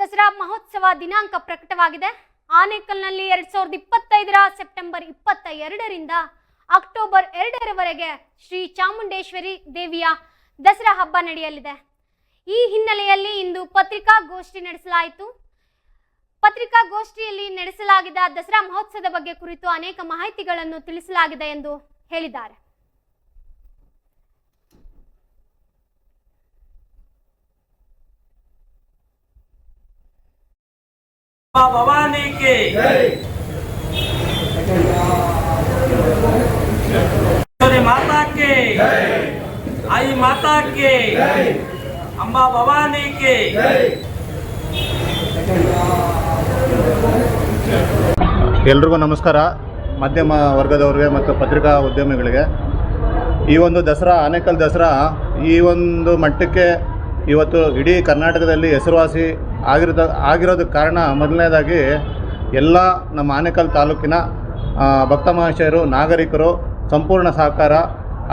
ದಸರಾ ಮಹೋತ್ಸವ ದಿನಾಂಕ ಪ್ರಕಟವಾಗಿದೆ. ಆನೇಕಲ್ನಲ್ಲಿ ಎರಡ್ ಸಾವಿರದ ಇಪ್ಪತ್ತೈದರ ಸೆಪ್ಟೆಂಬರ್ ಇಪ್ಪತ್ತ ಎರಡರಿಂದ ಅಕ್ಟೋಬರ್ ಎರಡರವರೆಗೆ ಶ್ರೀ ಚಾಮುಂಡೇಶ್ವರಿ ದೇವಿಯ ದಸರಾ ಹಬ್ಬ ನಡೆಯಲಿದೆ. ಈ ಹಿನ್ನೆಲೆಯಲ್ಲಿ ಇಂದು ಪತ್ರಿಕಾಗೋಷ್ಠಿ ನಡೆಸಲಾಯಿತು. ಪತ್ರಿಕಾಗೋಷ್ಠಿಯಲ್ಲಿ ನಡೆಸಲಾಗಿದ್ದ ದಸರಾ ಮಹೋತ್ಸವದ ಬಗ್ಗೆ ಕುರಿತು ಅನೇಕ ಮಾಹಿತಿಗಳನ್ನು ತಿಳಿಸಲಾಗಿದೆ ಎಂದು ಹೇಳಿದ್ದಾರೆ. భవానీకి ಎಲ್ರಿಗೂ ನಮಸ್ಕಾರ. ಮಧ್ಯಮ ವರ್ಗದವ್ರಿಗೆ ಮತ್ತು ಪತ್ರಿಕಾ ಉದ್ಯಮಿಗಳಿಗೆ. ಈ ಒಂದು ದಸರಾ, ಆನೇಕಲ್ ದಸರಾ ಈ ಒಂದು ಮಟ್ಟಕ್ಕೆ ಇವತ್ತು ಇಡೀ ಕರ್ನಾಟಕದಲ್ಲಿ ಹೆಸರುವಾಸಿ ಆಗಿರೋದ ಆಗಿರೋದಕ್ಕೆ ಕಾರಣ ಮೊದಲನೇದಾಗಿ ಎಲ್ಲ ನಮ್ಮ ಆನೇಕಲ್ ತಾಲೂಕಿನ ಭಕ್ತ ಮಹಾಶಯರು ನಾಗರಿಕರು ಸಂಪೂರ್ಣ ಸಹಕಾರ.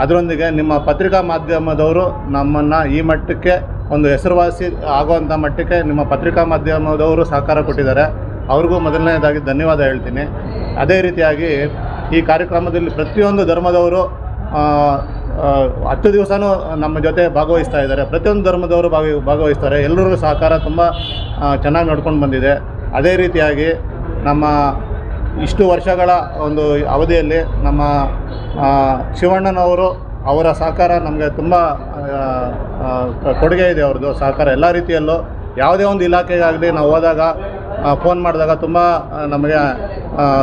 ಅದರೊಂದಿಗೆ ನಿಮ್ಮ ಪತ್ರಿಕಾ ಮಾಧ್ಯಮದವರು ನಮ್ಮನ್ನು ಈ ಮಟ್ಟಕ್ಕೆ ಒಂದು ಹೆಸರುವಾಸಿ ಆಗುವಂಥ ಮಟ್ಟಕ್ಕೆ ನಿಮ್ಮ ಪತ್ರಿಕಾ ಮಾಧ್ಯಮದವರು ಸಹಕಾರ ಕೊಟ್ಟಿದ್ದಾರೆ. ಅವ್ರಿಗೂ ಮೊದಲನೇದಾಗಿ ಧನ್ಯವಾದ ಹೇಳ್ತೀನಿ. ಅದೇ ರೀತಿಯಾಗಿ ಈ ಕಾರ್ಯಕ್ರಮದಲ್ಲಿ ಪ್ರತಿಯೊಂದು ಧರ್ಮದವರು ಹತ್ತು ದಿವಸನೂ ನಮ್ಮ ಜೊತೆ ಭಾಗವಹಿಸ್ತಾ ಇದ್ದಾರೆ. ಪ್ರತಿಯೊಂದು ಧರ್ಮದವರು ಭಾಗ, ಭಾಗವಹಿಸ್ತಾರೆ. ಎಲ್ಲರೂ ಸಹಕಾರ ತುಂಬ ಚೆನ್ನಾಗಿ ನಡ್ಕೊಂಡು ಬಂದಿದೆ. ಅದೇ ರೀತಿಯಾಗಿ ನಮ್ಮ ಇಷ್ಟು ವರ್ಷಗಳ ಒಂದು ಅವಧಿಯಲ್ಲಿ ನಮ್ಮ ಶಿವಣ್ಣನವರು ಅವರ ಸಹಕಾರ ನಮಗೆ ತುಂಬ ಕೊಡುಗೆ ಇದೆ ಅವ್ರದ್ದು ಸಹಕಾರ. ಎಲ್ಲ ರೀತಿಯಲ್ಲೂ ಯಾವುದೇ ಒಂದು ಇಲಾಖೆಗಾಗಲಿ ನಾವು ಹೋದಾಗ ಫೋನ್ ಮಾಡಿದಾಗ ತುಂಬ ನಮಗೆ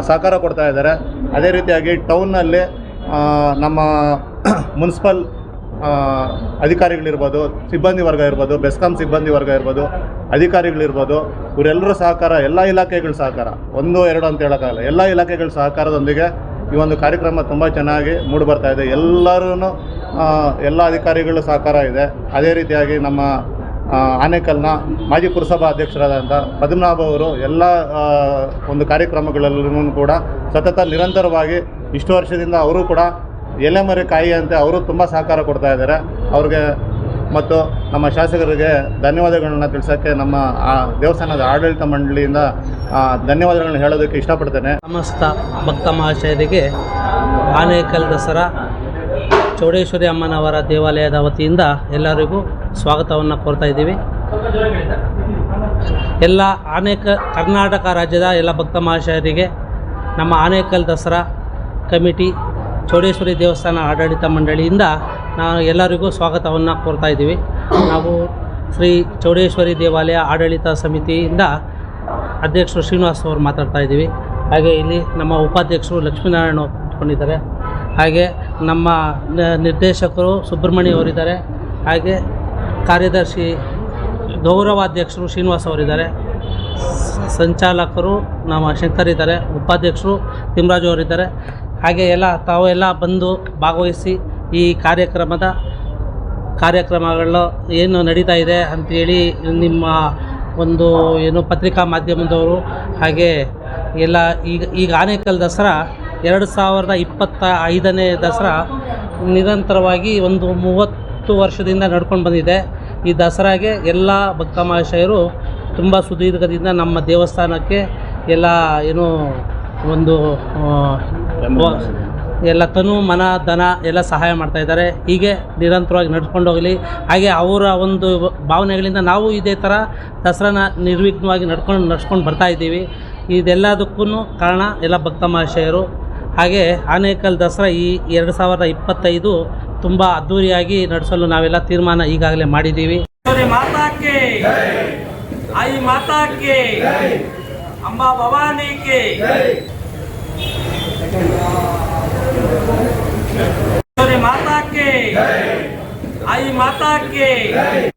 ಸಹಕಾರ ಕೊಡ್ತಾ ಇದ್ದಾರೆ. ಅದೇ ರೀತಿಯಾಗಿ ಟೌನ್ನಲ್ಲಿ ನಮ್ಮ ಮುನ್ಸಿಪಲ್ ಅಧಿಕಾರಿಗಳಿರ್ಬೋದು, ಸಿಬ್ಬಂದಿ ವರ್ಗ ಇರ್ಬೋದು, ಬೆಸ್ಕಾಂ ಸಿಬ್ಬಂದಿ ವರ್ಗ ಇರ್ಬೋದು, ಅಧಿಕಾರಿಗಳಿರ್ಬೋದು, ಇವರೆಲ್ಲರೂ ಸಹಕಾರ, ಎಲ್ಲ ಇಲಾಖೆಗಳ ಸಹಕಾರ, ಒಂದು, ಎರಡು ಅಂತ ಹೇಳೋಕ್ಕಾಗಲ್ಲ, ಎಲ್ಲ ಇಲಾಖೆಗಳ ಸಹಕಾರದೊಂದಿಗೆ ಈ ಒಂದು ಕಾರ್ಯಕ್ರಮ ತುಂಬ ಚೆನ್ನಾಗಿ ಮೂಡಿ ಬರ್ತಾ ಇದೆ. ಎಲ್ಲರೂ ಎಲ್ಲ ಅಧಿಕಾರಿಗಳ ಸಹಕಾರ ಇದೆ. ಅದೇ ರೀತಿಯಾಗಿ ನಮ್ಮ ಆನೇಕಲ್ನ ಮಾಜಿ ಪುರಸಭಾ ಅಧ್ಯಕ್ಷರಾದಂಥ ಪದ್ಮನಾಭ ಅವರು ಎಲ್ಲ ಒಂದು ಕಾರ್ಯಕ್ರಮಗಳಲ್ಲೂ ಕೂಡ ಸತತ ನಿರಂತರವಾಗಿ ಇಷ್ಟು ವರ್ಷದಿಂದ ಅವರು ಕೂಡ ಎಲೆಮರೆ ಕಾಯಿ ಅಂತ ಅವರು ತುಂಬ ಸಹಕಾರ ಕೊಡ್ತಾ ಇದ್ದಾರೆ. ಅವ್ರಿಗೆ ಮತ್ತು ನಮ್ಮ ಶಾಸಕರಿಗೆ ಧನ್ಯವಾದಗಳನ್ನ ತಿಳಿಸೋಕ್ಕೆ ನಮ್ಮ ಆ ದೇವಸ್ಥಾನದ ಆಡಳಿತ ಮಂಡಳಿಯಿಂದ ಧನ್ಯವಾದಗಳನ್ನ ಹೇಳೋದಕ್ಕೆ ಇಷ್ಟಪಡ್ತೇನೆ. ಸಮಸ್ತ ಭಕ್ತ ಮಹಾಶಯರಿಗೆ ಆನೇಕಲ್ ದಸರಾ, ಚೌಡೇಶ್ವರಿ ಅಮ್ಮನವರ ದೇವಾಲಯದ ವತಿಯಿಂದ ಎಲ್ಲರಿಗೂ ಸ್ವಾಗತವನ್ನು ಕೋರ್ತಾ ಇದ್ದೀವಿ. ಎಲ್ಲ ಆನೇಕ ಕರ್ನಾಟಕ ರಾಜ್ಯದ ಎಲ್ಲ ಭಕ್ತ ಮಹಾಶಯರಿಗೆ ನಮ್ಮ ಆನೇಕಲ್ ದಸರಾ ಕಮಿಟಿ ಚೌಡೇಶ್ವರಿ ದೇವಸ್ಥಾನ ಆಡಳಿತ ಮಂಡಳಿಯಿಂದ ನಾವು ಎಲ್ಲರಿಗೂ ಸ್ವಾಗತವನ್ನು ಕೋರ್ತಾ ಇದ್ದೀವಿ. ನಾವು ಶ್ರೀ ಚೌಡೇಶ್ವರಿ ದೇವಾಲಯ ಆಡಳಿತ ಸಮಿತಿಯಿಂದ ಅಧ್ಯಕ್ಷರು ಶ್ರೀನಿವಾಸ್ ಅವರು ಮಾತಾಡ್ತಾ ಇದ್ದೀವಿ. ಹಾಗೆ ಇಲ್ಲಿ ನಮ್ಮ ಉಪಾಧ್ಯಕ್ಷರು ಲಕ್ಷ್ಮೀನಾರಾಯಣ ಕೂತ್ಕೊಂಡಿದ್ದಾರೆ. ಹಾಗೆ ನಮ್ಮ ನಿರ್ದೇಶಕರು ಸುಬ್ರಹ್ಮಣ್ಯ ಅವರಿದ್ದಾರೆ. ಹಾಗೆ ಕಾರ್ಯದರ್ಶಿ ಗೌರವಾಧ್ಯಕ್ಷರು ಶ್ರೀನಿವಾಸ್ ಅವರಿದ್ದಾರೆ. ಸಂಚಾಲಕರು ನಮ್ಮ ಶಂಕರ್ ಇದ್ದಾರೆ. ಉಪಾಧ್ಯಕ್ಷರು ತಿಮ್ಮರಾಜು ಅವರಿದ್ದಾರೆ. ಹಾಗೆ ಎಲ್ಲ ತಾವು ಎಲ್ಲ ಬಂದು ಭಾಗವಹಿಸಿ ಈ ಕಾರ್ಯಕ್ರಮದ ಕಾರ್ಯಕ್ರಮಗಳು ಏನು ನಡೀತಾ ಇದೆ ಅಂಥೇಳಿ ನಿಮ್ಮ ಒಂದು ಏನು ಪತ್ರಿಕಾ ಮಾಧ್ಯಮದವರು ಹಾಗೆ ಎಲ್ಲ ಈಗ ಈಗ ಆನೇಕಲ್ ದಸರಾ ಎರಡು ಸಾವಿರದ ಇಪ್ಪತ್ತ ಐದನೇ ದಸರಾ ನಿರಂತರವಾಗಿ ಒಂದು ಮೂವತ್ತು ವರ್ಷದಿಂದ ನಡ್ಕೊಂಡು ಬಂದಿದೆ. ಈ ದಸರಾಗೆ ಎಲ್ಲ ಭಕ್ತ ಮಹಾಶಯರು ತುಂಬ ಸುದೀರ್ಘದಿಂದ ನಮ್ಮ ದೇವಸ್ಥಾನಕ್ಕೆ ಎಲ್ಲ ಏನು ಒಂದು ಎಲ್ಲ ತನು ಮನ ಧನ ಎಲ್ಲ ಸಹಾಯ ಮಾಡ್ತಾ ಇದ್ದಾರೆ. ಹೀಗೆ ನಿರಂತರವಾಗಿ ನಡ್ಸ್ಕೊಂಡು ಹೋಗಲಿ. ಹಾಗೆ ಅವರ ಒಂದು ಭಾವನೆಗಳಿಂದ ನಾವು ಇದೇ ಥರ ದಸರಾನ ನಿರ್ವಿಘ್ನವಾಗಿ ನಡ್ಕೊಂಡು ನಡ್ಸ್ಕೊಂಡು ಬರ್ತಾ ಇದ್ದೀವಿ. ಇದೆಲ್ಲದಕ್ಕೂ ಕಾರಣ ಎಲ್ಲ ಭಕ್ತ ಮಹಾಶಯರು. ಹಾಗೆ ಆನೇಕಲ್ ದಸರಾ ಈ ಎರಡು ಸಾವಿರದ ಇಪ್ಪತ್ತೈದು ತುಂಬ ಅದ್ಧೂರಿಯಾಗಿ ನಡೆಸಲು ನಾವೆಲ್ಲ ತೀರ್ಮಾನ ಈಗಾಗಲೇ ಮಾಡಿದ್ದೀವಿ. ಅಮ್ಮ ಅಂಬಾ Okay.